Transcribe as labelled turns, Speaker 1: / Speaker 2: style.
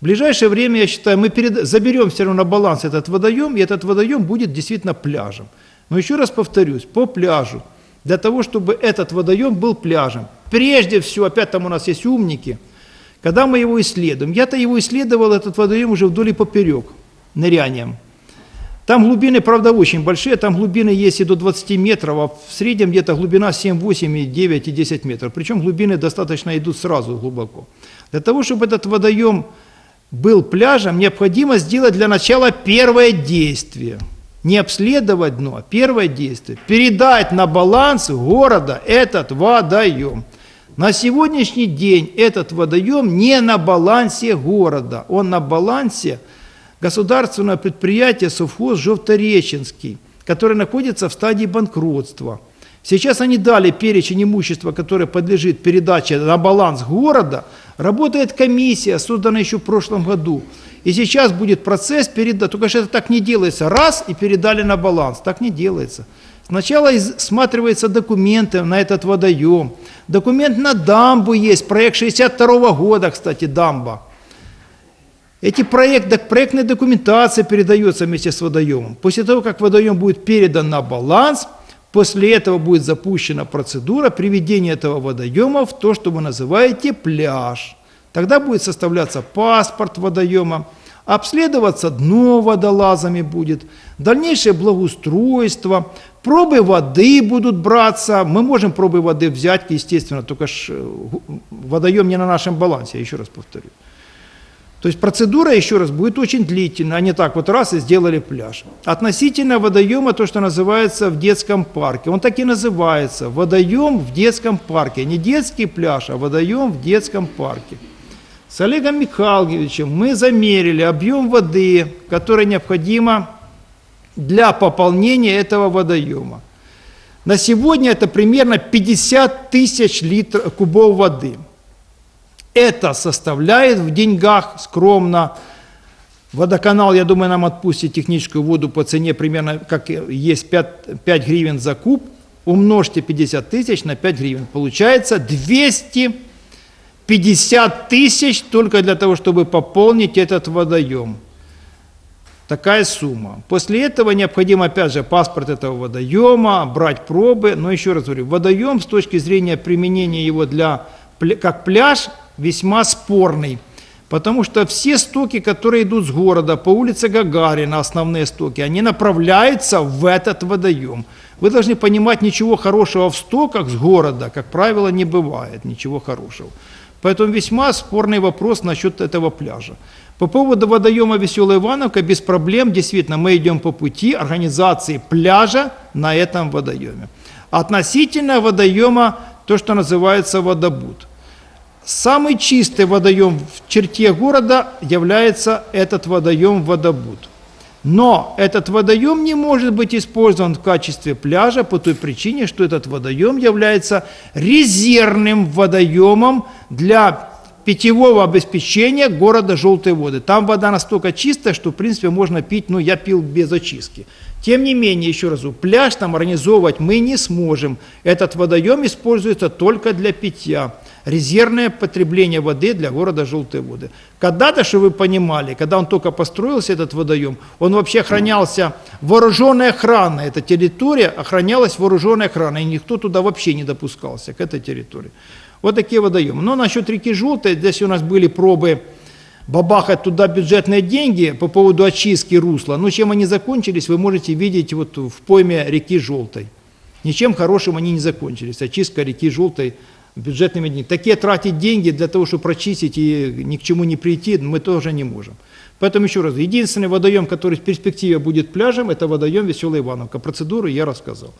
Speaker 1: В ближайшее время, я считаю, мы перед- заберем все равно на баланс этот водоем, и этот водоем будет действительно пляжем. Но еще раз повторюсь, по пляжу, для того, чтобы этот водоем был пляжем, прежде всего, опять там у нас есть умники, когда мы его исследуем, я-то его исследовал, этот водоем уже вдоль и поперек, нырянием. Там глубины, правда, очень большие, там глубины есть и до 20 метров, а в среднем где-то глубина 7, 8, и 9 и 10 метров. Причем глубины достаточно идут сразу глубоко. Для того, чтобы этот водоем был пляжем, необходимо сделать для начала первое действие. Не обследовать дно, а первое действие. Передать на баланс города этот водоем. На сегодняшний день этот водоем не на балансе города, он на балансе государственного предприятия совхоз Жовтореченский, которое находится в стадии банкротства. Сейчас они дали перечень имущества, которое подлежит передаче на баланс города. Работает комиссия, созданная еще в прошлом году. И сейчас будет процесс переда. Только что это так не делается. Раз и передали на баланс. Так не делается. Сначала смотриваются документы на этот водоем. Документ на дамбу есть. Проект 62 года, кстати, дамба. Эти проекты, проектная документация передается вместе с водоемом. После того, как водоем будет передан на баланс, после этого будет запущена процедура приведения этого водоема в то, что вы называете пляж. Тогда будет составляться паспорт водоема, обследоваться дно водолазами будет, дальнейшее благоустройство, пробы воды будут браться. Мы можем пробы воды взять, естественно, только э, водоем не на нашем балансе, я еще раз повторю. То есть процедура, еще раз, будет очень длительная, а не так вот раз и сделали пляж. Относительно водоема, то, что называется в детском парке, он так и называется, водоем в детском парке, не детский пляж, а водоем в детском парке. С Олегом Михайловичем мы замерили объем воды, который необходимо для пополнения этого водоема. На сегодня это примерно 50 тысяч литров кубов воды. Это составляет в деньгах скромно. Водоканал, я думаю, нам отпустит техническую воду по цене примерно, как есть 5, 5 гривен за куб. Умножьте 50 тысяч на 5 гривен. Получается 250 тысяч только для того, чтобы пополнить этот водоем. Такая сумма. После этого необходимо, опять же, паспорт этого водоема, брать пробы. Но еще раз говорю, водоем с точки зрения применения его для, как пляж весьма спорный. Потому что все стоки, которые идут с города по улице Гагарина, основные стоки, они направляются в этот водоем. Вы должны понимать, ничего хорошего в стоках с города, как правило, не бывает, ничего хорошего. Поэтому весьма спорный вопрос насчет этого пляжа. По поводу водоема Веселая Ивановка, без проблем, действительно, мы идем по пути организации пляжа на этом водоеме. Относительно водоема, то, что называется водобуд. Самый чистый водоем в черте города является этот водоем Водобуд. Но этот водоем не может быть использован в качестве пляжа по той причине, что этот водоем является резервным водоемом для питьевого обеспечения города Желтые воды. Там вода настолько чистая, что, в принципе, можно пить, ну, я пил без очистки. Тем не менее, еще раз, пляж там организовывать мы не сможем. Этот водоем используется только для питья. Резервное потребление воды для города Желтые воды. Когда-то, что вы понимали, когда он только построился, этот водоем, он вообще охранялся вооруженной охраной. Эта территория охранялась вооруженной охраной, и никто туда вообще не допускался, к этой территории. Вот такие водоемы. Но насчет реки Желтой, здесь у нас были пробы бабахать туда бюджетные деньги по поводу очистки русла. Но чем они закончились, вы можете видеть вот в пойме реки Желтой. Ничем хорошим они не закончились. Очистка реки Желтой бюджетными деньгами. Такие тратить деньги для того, чтобы прочистить и ни к чему не прийти, мы тоже не можем. Поэтому еще раз, единственный водоем, который в перспективе будет пляжем, это водоем Веселая Ивановка. Процедуру я рассказал.